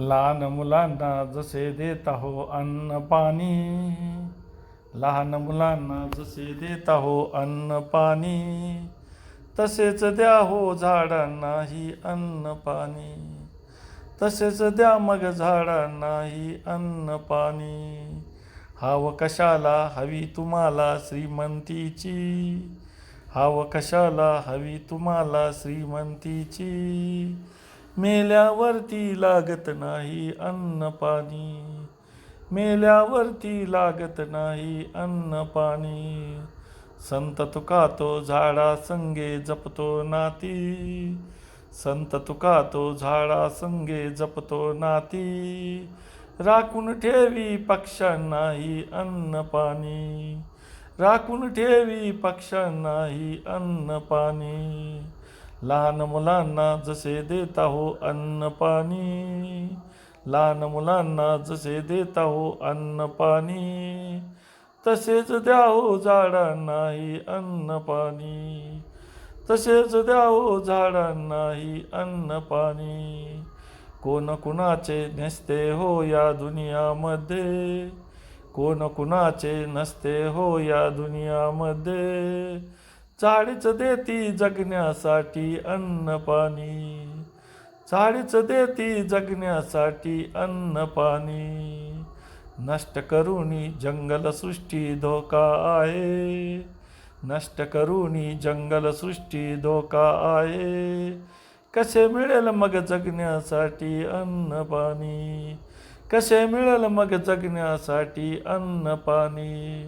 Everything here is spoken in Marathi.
लहान मुलांना जसे देत आहो अन्न पाणी. लहान मुलांना जसे देत आहो अन्न पाणी. तसेच द्या हो झाडांनाही अन्न पाणी. तसेच द्या मग झाडांनाही अन्न पाणी. हाव कशाला हवी तुम्हाला श्रीमंतीची? हाव कशाला हवी तुम्हाला श्रीमंतीची? मेल्यावरती लागत नाही अन्न पाणी. मेल्यावरती लागत नाही अन्न पाणी. संत तुका तो झाडा संगे जपतो नाती. संत तुका तो झाडा संगे जपतो नाती. राखून ठेवी पक्ष्यांनाही अन्न पाणी. राखून ठेवी पक्ष्यांनाही अन्न पाणी. लहान मुलांना जसे देता हो अन्न पाणी. लहान मुलांना जसे देता हो अन्न पाणी. तसेच द्या हो झाडांनाही अन्न पाणी. तसेच द्या हो झाडांनाही अन्न पाणी. कोण कुणाचे नसते हो या दुनियामध्ये. कोण कुणाचे नसते हो या दुनियामध्ये. चाळीच देती जगण्यासाठी अन्न पाणी. देती जगण्यासाठी अन्न पाणी. नष्ट करूनी जंगलसृष्टी धोका आहे. नष्ट करूनी जंगलसृष्टी धोका आहे. कसे मिळेल मग जगण्यासाठी अन्न पाणी? कसे मिळेल मग जगण्यासाठी अन्न पाणी?